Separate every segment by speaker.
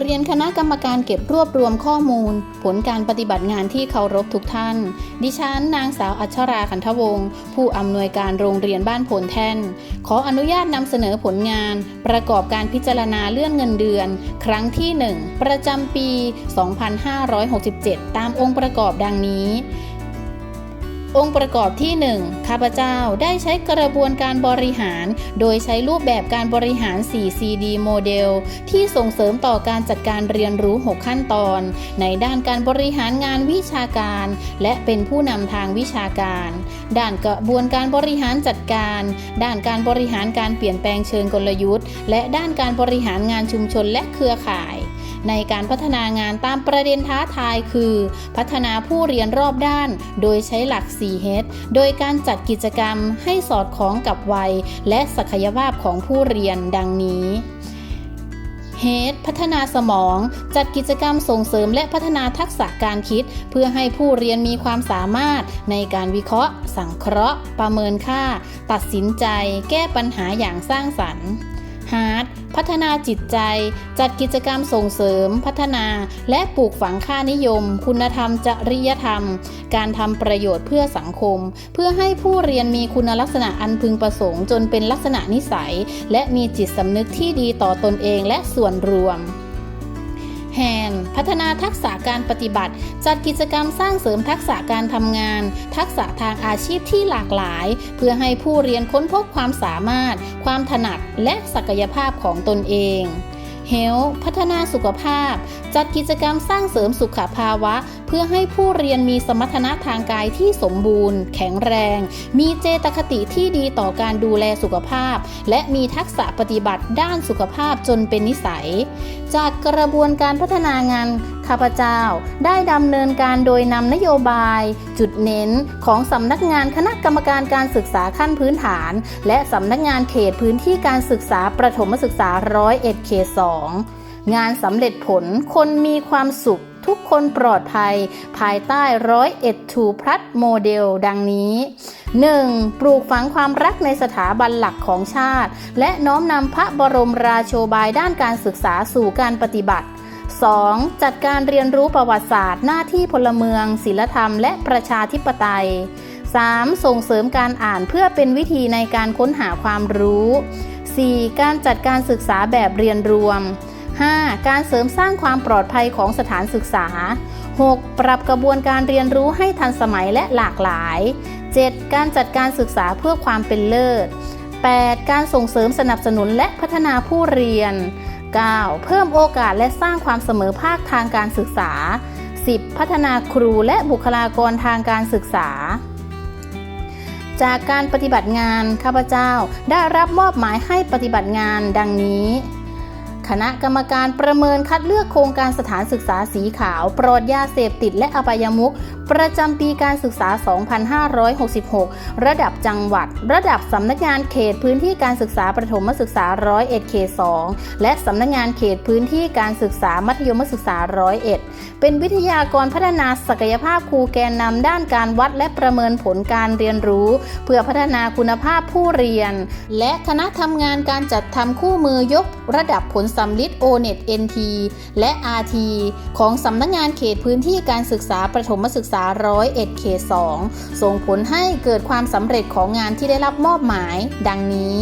Speaker 1: เรียนคณะกรรมการเก็บรวบรวมข้อมูล ผลการปฏิบัติงานที่เคารพทุกท่าน ดิฉันนางสาวอัชราขันธวงศ์ผู้อำนวยการโรงเรียนบ้านโพนแท่น ขออนุญาตนำเสนอผลงาน ประกอบการพิจารณาเลื่อนเงินเดือน ครั้งที่ 1 ประจำปี 2567 ตามองค์ประกอบดังนี้ องค์ประกอบที่ 1 ข้าพเจ้าได้ใช้กระบวนการบริหาร โดยใช้รูปแบบการบริหาร 4CD โมเดล ที่ส่งเสริมต่อการจัดการเรียนรู้ 6 ขั้นตอน ในด้านการบริหารงานวิชาการ และเป็นผู้นำทางวิชาการ ด้านกระบวนการบริหารจัดการ ด้านการบริหารการเปลี่ยนแปลงเชิงกลยุทธ์ และด้านการบริหารงานชุมชนและเครือข่าย ในการพัฒนางานตามประเด็นท้าทายคือ พัฒนาผู้เรียนรอบด้าน โดยใช้หลัก 4H โดยการจัดกิจกรรมให้สอดคล้องกับวัย และศักยภาพของผู้เรียนดังนี้เฮดพัฒนาสมอง จัดกิจกรรมส่งเสริมและพัฒนาทักษะการคิด เพื่อให้ผู้เรียนมีความสามารถในการวิเคราะห์ สังเคราะห์ ประเมินค่า ตัดสินใจ แก้ปัญหาอย่างสร้างสรรค์ ฮาร์ดพัฒนาจิตใจ จัดกิจกรรมส่งเสริม พัฒนา และปลูกฝังค่านิยม คุณธรรม จริยธรรม การทำประโยชน์เพื่อสังคม เพื่อให้ผู้เรียนมีคุณลักษณะอันพึงประสงค์ จนเป็นลักษณะนิสัย และมีจิตสำนึกที่ดีต่อตนเองและส่วนรวม แฮนพัฒนาทักษะการปฏิบัติ จัดกิจกรรมสร้างเสริมทักษะการทำงาน ทักษะทางอาชีพที่หลากหลาย เพื่อให้ผู้เรียนค้นพบความสามารถ ความถนัดและศักยภาพของตนเอง เฮลพัฒนาสุขภาพ จัดกิจกรรมสร้างเสริมสุขภาวะ เพื่อให้ผู้เรียนมีสมรรถนะทางกายที่สมบูรณ์ แข็งแรง มีเจตคติที่ดีต่อการดูแลสุขภาพ และมีทักษะปฏิบัติด้านสุขภาพจนเป็นนิสัย จากกระบวนการพัฒนางาน ข้าพเจ้าได้ดำเนินการโดยนำนโยบาย จุดเน้นของสำนักงานคณะกรรมการการศึกษาขั้นพื้นฐาน และสำนักงานเขตพื้นที่การศึกษาประถมศึกษาร้อยเอ็ดเขตสองงานสำเร็จผลคนมีความสุขทุกคนปลอดภัย ภายใต้ร้อยเอ็ดทูพลัดโมเดลดังนี้ 1. ปลูกฝังความรักในสถาบันหลักของชาติ และน้อมนำพระบรมราโชบายด้านการศึกษาสู่การปฏิบัติ 2. จัดการเรียนรู้ประวัติศาสตร์ หน้าที่พลเมืองศิลธรรม และประชาธิปไตย 3. ส่งเสริมการอ่านเพื่อเป็นวิธีในการค้นหาความรู้ 4. การจัดการศึกษาแบบเรียนรวม 5. การเสริมสร้างความปลอดภัยของสถานศึกษา 6. ปรับกระบวนการเรียนรู้ให้ทันสมัยและหลากหลาย 7. การจัดการศึกษาเพื่อความเป็นเลิศ 8. การส่งเสริมสนับสนุนและพัฒนาผู้เรียน 9. เพิ่มโอกาสและสร้างความเสมอภาคทางการศึกษา 10. พัฒนาครูและบุคลากรทางการศึกษา จากการปฏิบัติงานข้าพเจ้าได้รับมอบหมายให้ปฏิบัติงานดังนี้ คณะกรรมการประเมินคัดเลือกโครงการสถานศึกษาสีขาว ปลอดยาเสพติดและอบายมุขประจำปีการศึกษา 2566 ระดับจังหวัด ระดับสำนักงานเขตพื้นที่การศึกษาประถมศึกษาร้อยเอ็ดเขต 2 และสำนักงานเขตพื้นที่การศึกษามัธยมศึกษาร้อยเอ็ดเป็นวิทยากรพัฒนาศักยภาพครูแกนนำด้านการวัดและประเมินผลการเรียนรู้ เพื่อพัฒนาคุณภาพผู้เรียน และคณะทำงานการจัดทำคู่มือยกระดับผลสำลิด O-NET NT และ RT ของสำนักงานเขตพื้นที่การศึกษาประถมศึกษาร้อยเอ็ดเขต2ส่งผลให้เกิดความสำเร็จของงานที่ได้รับมอบหมาย ดังนี้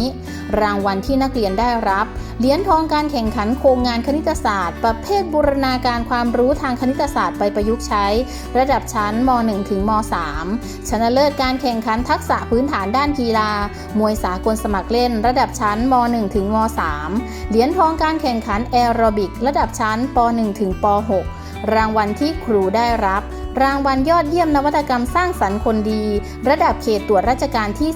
Speaker 1: รางวัลที่นักเรียนได้รับ เหรียญทองการแข่งขันโครงงานคณิตศาสตร์ ประเภทบูรณาการความรู้ทางคณิตศาสตร์ไปประยุกต์ใช้ ระดับชั้นม .1 ถึงม .3 ชนะเลิศการแข่งขันทักษะพื้นฐานด้านกีฬา มวยสากลสมัครเล่น ระดับชั้นม .1 ถึงม .3 เหรียญทองการแข่งขันแอโรบิก ระดับชั้นป .1 ถึงป .6 รางวัลที่ครูได้รับ รางวัลยอดเยี่ยมนวัตกรรมสร้างสรรค์คนดี ระดับเขตตรวจราชการที่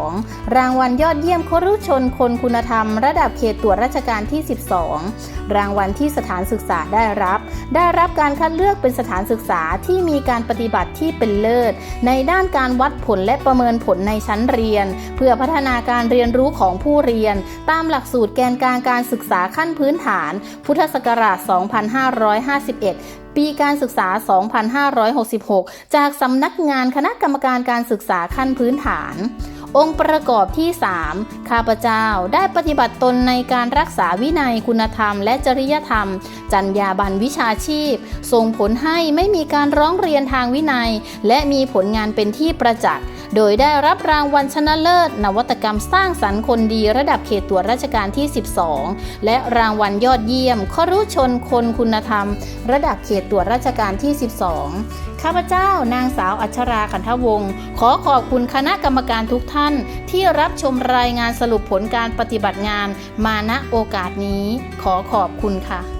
Speaker 1: 12 รางวัลยอดเยี่ยมครุชนคนคุณธรรม ระดับเขตตรวจราชการที่ 12 รางวัลที่สถานศึกษาได้รับ ได้รับการคัดเลือกเป็นสถานศึกษาที่มีการปฏิบัติที่เป็นเลิศ ในด้านการวัดผลและประเมินผลในชั้นเรียน เพื่อพัฒนาการเรียนรู้ของผู้เรียน ตามหลักสูตรแกนกลางการศึกษาขั้นพื้นฐาน พุทธศักราช 2551ปีการศึกษา 2566 จากสำนักงานคณะกรรมการการศึกษาขั้นพื้นฐาน องค์ประกอบที่ 3 ข้าพเจ้าได้ปฏิบัติตนในการรักษาวินัยคุณธรรมและจริยธรรม จรรยาบรรณวิชาชีพ ส่งผลให้ไม่มีการร้องเรียนทางวินัย และมีผลงานเป็นที่ประจักษ์ โดยได้รับรางวัลชนะเลิศ นวัตกรรมสร้างสรรค์คนดีระดับเขตตรวจราชการที่ 12 และรางวัลยอดเยี่ยมครุชนคนคุณธรรม ระดับเขตตรวจราชการที่ 12 ข้าพเจ้านางสาวอัชราขันทวงศ์ขอขอบคุณคณะกรรมการทุกท่าน ที่รับชมรายงานสรุปผลการปฏิบัติงาน มาณโอกาสนี้ ขอขอบคุณค่ะ